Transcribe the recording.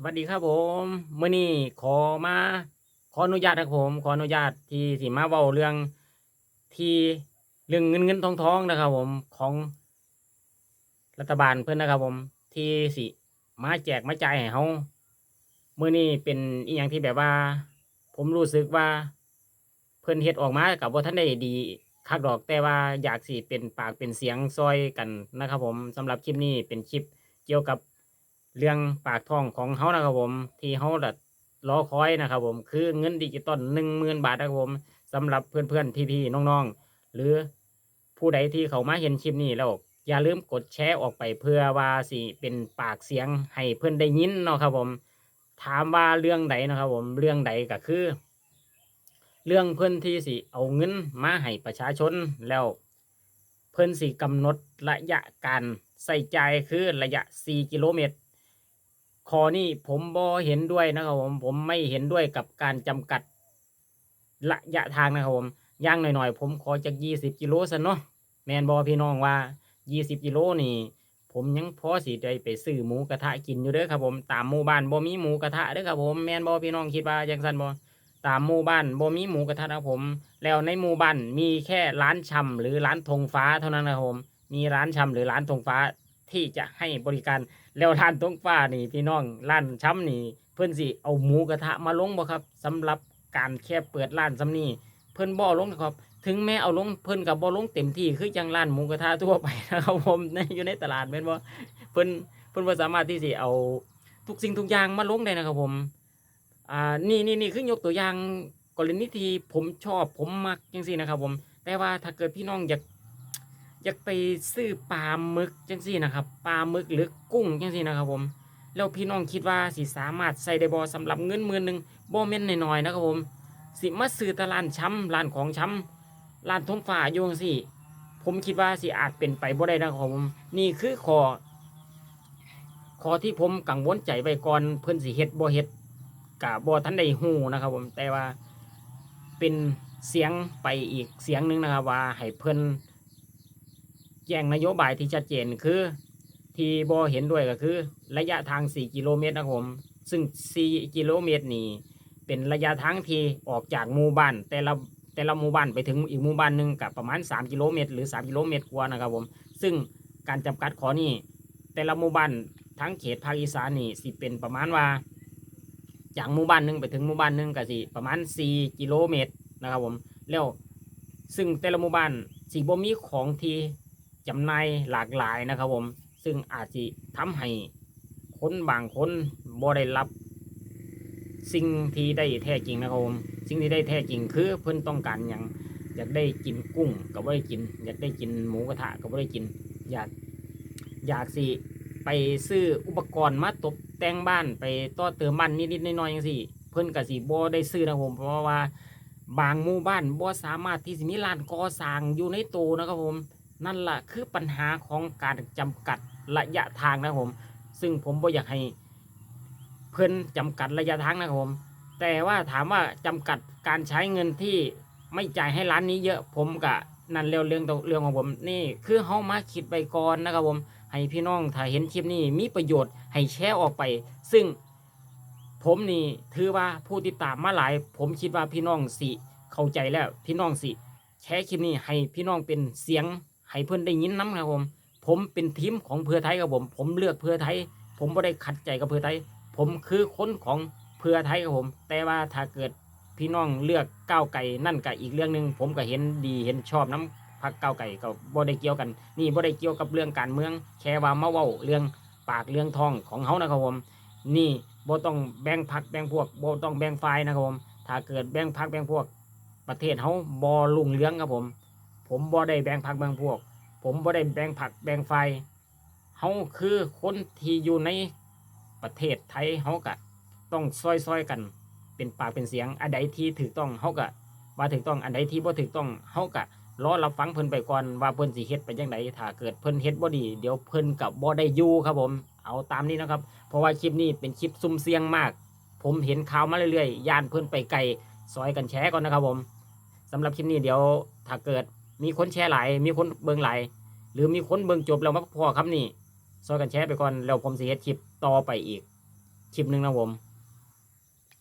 สวัสดีครับผมเมื้อนี้ขอมาขออนุญาตนะครับผม ขออนุญาตที่สิมาเว้าเรื่องที่เรื่องเงินเงินทองทองนะครับ ผมของรัฐบาลเพิ่อนนะครับ ผมที่สิมาแจกมาจ่ายให้เฮาเมื้อนี้เป็นอีหยังที่แบบว่า ผมรู้สึกว่า เพิ่อนเฮ็ดออกมาก็บ่าทันได้ดีคักดอกแต่ว่าอยากสิเป็นปากเป็นเสียงซอยกันนะครับ ผมสำหรับคลิปนี้เป็นคลิปเกี่ยวกับ เรื่องปากท้องของเขานะครับผม ที่เขาดัดรอคอยนะครับผม คือเงินดิจิตอลหนึ่งหมื่นบาทนะครับผมสำหรับเพื่อนๆพี่ๆน้องๆ หรือผู้ใดที่เขามาเห็นคลิปนี้แล้วอย่าลืมกดแชร์ออกไปเพื่อว่าสิเป็นปากเสียงให้เพื่อนได้ยินเนาะครับผม ถามว่าเรื่องใดนะครับผมเรื่องใดก็คือ เรื่องเพื่อนที่สิเอาเงินมาให้ประชาชนแล้ว เพื่อนสิกำหนดระยะการใส่ใจคือระยะ 4 กิโลเมตร ข้อนี้ผมบ่เห็นด้วยนะครับผมผมไม่เห็นด้วยกับการจำกัดระยะทางนะครับผมย่างหน่อยๆ ผมขอจาก20กิโลซะเนาะแมนบอพี่น้องว่า20กิโลนี่ ผมยังพอสิได้ไปซื้อหมูกระทะกินอยู่เด้อครับผมตามหมู่บ้านบ่มีหมูกระทะเด้อครับผมแมนบอพี่น้องคิดว่าจังซั่นบ่ตามหมู่บ้านบ่มีหมูกระทะนะผม แล้วในหมู่บ้านมีแค่ร้านชำหรือร้านธงฟ้าเท่านั้นนะครับผมมีร้านชำหรือร้านธงฟ้าที่จะให้บริการ แล้วร้านธงฟ้านี่พี่น้องร้านช้ำนี่ เพิ่อนสิเอาหมูกระทะมาลงบ่ครับสำหรับการแค่เปิดร้านซำนี้เพิ่อนบ่ลงนะครับ ถึงแม้เอาลงเพิ่อนก็บ่ลงเต็มที่คือจังร้านหมูกระทะทั่วไปนะครับผมในอยู่ในตลาดแม่นบ่เพิ่อนเพิ่อนบ่สามารถที่สิเอาทุกสิ่งทุกอย่างมาลงได้นะครับผมอ่านี่นี่นี่คือยกตัวอย่างกรณีที่ผมชอบผมมักจังซี่นะครับผม แต่ว่าถ้าเกิดพี่น้องอยาก อยากไปซื้อปลาหมึกจังซี่นะครับปลาหมึกหรือกุ้งจังซี่นะครับผมแล้วพี่น้องคิดว่าสิสามารถใส่ได้บ่สำหรับเงินหมื่นหนึงบ่แม่นน้อยๆนะครับผมสิมาซื้อตร้านช้ำร้านของช้ำร้านทงฟ้าอยู่จังซี่ ผมคิดว่าสิอาจเป็นไปบ่ได้นะครับผมนี่คือข้อข้อที่ผมกังวลใจไว้ก่อนเพิ่นสิเฮ็ดบ่เฮ็ดก็บ่ทันได้ฮู้นะครับผมแต่ว่าเป็นเสียงไปอีกเสียงหนึงนะครับว่าให้เพิ่น แจ้งนโยบายที่ชัดเจนคือ ที่บอเห็นด้วยก็คือ ระยะทาง 4 กิโลเมตรนะผมซึ่ง 4 กิโลเมตรนี่เป็นระยะทางที่ออกจากหมู่บ้านแต่ละแต่ละหมู่บ้านไปถึงอีกหมู่บ้านหนึ่งกับประมาณ 3 กิโลเมตร หรือ 3 กิโลเมตรกว่านะครับผมซึ่งการจำกัดขอนี่แต่ละหมู่บ้านทั้งเขตภาคอีสานนี่สิเป็นประมาณว่า จากหมู่บ้านหนึ่งไปถึงหมู่บ้านหนึ่งก็สิประมาณ 4 กิโลเมตรนะครับผมแล้วซึ่งแต่ละหมู่บ้านสิบ่มีของที่ จำหน่ายหลากหลายนะครับผม ซึ่งอาจจะทำให้คนบางคนบ่ได้รับ สิ่งที่ได้แท้จริงนะครับผมสิ่งที่ได้แท้จริงคือเพิ่นต้องการอย่างอยากได้กินกุ้งก็บ่ได้กิน อยากได้กินหมูกระทะก็บ่ได้กิน อยากอยากสิไปซื้ออุปกรณ์มาตกแต่งบ้านไปต่อเติมบ้านนิดๆน้อยๆจังซี่ เพิ่นก็สิบ่ได้ซื้อนะครับผมเพราะว่าบางหมู่บ้านบ่สามารถที่สิมีร้านก่อสร้างอยู่ในโตนะครับผม นั่นแหละคือปัญหาของการจำกัดระยะทางนะผม ซึ่งผมบ่อยากให้เพิ่นจำกัดระยะทางนะครับผม แต่ว่าถามว่าจำกัดการใช้เงินที่ไม่จ่ายให้ร้านนี้เยอะผมกะนั่นเรื่องเรืองตรงเรื่องของผมนี่คือเฮามาคิดไปก่อนนะครับผม ให้พี่น้องถ้าเห็นคลิปนี้มีประโยชน์ให้แชร์ออกไป ซึ่งผมนี่ถือว่าผู้ติดตามมาหลาย ผมคิดว่าพี่น้องสิเข้าใจแล้วพี่น้องสิแชร์คลิปนี้ให้พี่น้องเป็นเสียง ให้เพื่อนได้ยินน้ำครับผม ผมเป็นทีมของเพื่อไทยครับผม ผมเลือกเพื่อไทย ผมไม่ได้ขัดใจกับเพื่อไทย ผมคือคนของเพื่อไทยครับผม แต่ว่าถ้าเกิดพี่น้องเลือกก้าวไก่นั่นก็อีกเรื่องหนึ่งผมก็เห็นดีเห็นชอบน้ำพักก้าวไก่ก็บ่ได้เกี่ยวกัน นี่บ่ได้เกี่ยวกับเรื่องการเมือง แค่ว่ามาเว้าเรื่องปากเรื่องทองของเขานะครับผม นี่บ่ต้องแบ่งพักแบ่งพวกบ่ต้องแบ่งฝ่ายนะครับผม ถ้าเกิดแบ่งพักแบ่งพวก ประเทศเขาบ่รุ่งเรืองครับผม ผมบ่ได้แบ่งพักแบ่งพวก ผมบ่ได้แบ่งผักแบ่งไฟเฮาคือคนที่อยู่ในประเทศไทยเฮาก็ต้องซอยๆกัน เป็นปากเป็นเสียงอันใดที่ถูกต้องเฮาก็ว่าถูกต้องอันใดที่บ่ถูกต้องเฮาก็รอรับฟังเพิ่นไปก่อนว่าเพิ่นสิเฮ็ดไปจังไดถ้าเกิดเพิ่นเฮ็ดบ่ดี เดี๋ยวเพิ่นก็บ่ได้อยู่ครับผม เอาตามนี้นะครับ เพราะว่าคลิปนี้เป็นคลิปซุ่มเสี่ยงมาก ผมเห็นข่าวมาเรื่อยๆย่านเพิ่นไปไกลซอยกันแชร์ก่อนนะครับผมสำหรับคลิปนี้เดี๋ยวถ้าเกิด มีคนแชร์หลาย มีคนเบิ่งหลาย หรือมีคนเบิ่งจบแล้วมาพอครับนี่ซอยกันแชร์ไปก่อนแล้วผมสิเฮ็ดคลิปต่อไปอีกคลิปหนึ่งนะผม